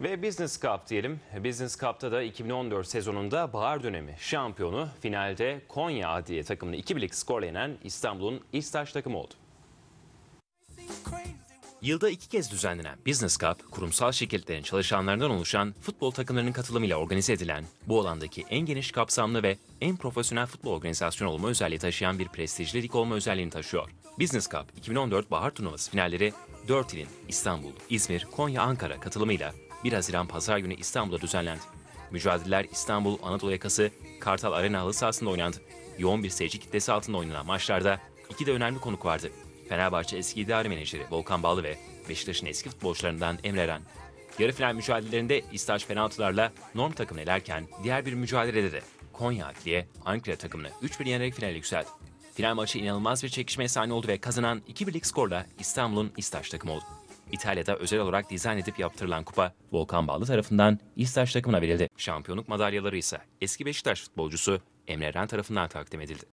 Business Cup diyelim. Business Cup'ta da 2014 sezonunda bahar dönemi şampiyonu finalde Konya Adliye takımını 2 birlik skorla yenen İstanbul'un İstaş takımı oldu. Yılda iki kez düzenlenen Business Cup, kurumsal şirketlerin çalışanlarından oluşan futbol takımlarının katılımıyla organize edilen, bu alandaki en geniş kapsamlı ve en profesyonel futbol organizasyonu olma özelliği taşıyan bir prestijli lig olma özelliğini taşıyor. Business Cup 2014 Bahar Turnuvası finalleri 4 ilin İstanbul, İzmir, Konya, Ankara katılımıyla 1 Haziran Pazar günü İstanbul'da düzenlendi. Mücadeleler İstanbul Anadolu yakası Kartal Arena halı sahasında oynandı. Yoğun bir seyirci kitlesi altında oynanan maçlarda iki de önemli konuk vardı. Fenerbahçe eski idare menajeri Volkan Bağlı ve Beşiktaş'ın eski futbolcularından Emre Eren. Yarı final mücadelelerinde İstaş penaltılarla Norm takımını elerken diğer bir mücadelede de Konya Adliye Ankara takımını 3-1 yenerek finale yükseldi. Final maçı inanılmaz bir çekişmeye sahne oldu ve kazanan 2 birlik skorla İstanbul'un İstaş takımı oldu. İtalya'da özel olarak dizayn edip yaptırılan kupa Volkan Bağlı tarafından İstaş takımına verildi. Şampiyonluk madalyaları ise eski Beşiktaş futbolcusu Emre Eren tarafından takdim edildi.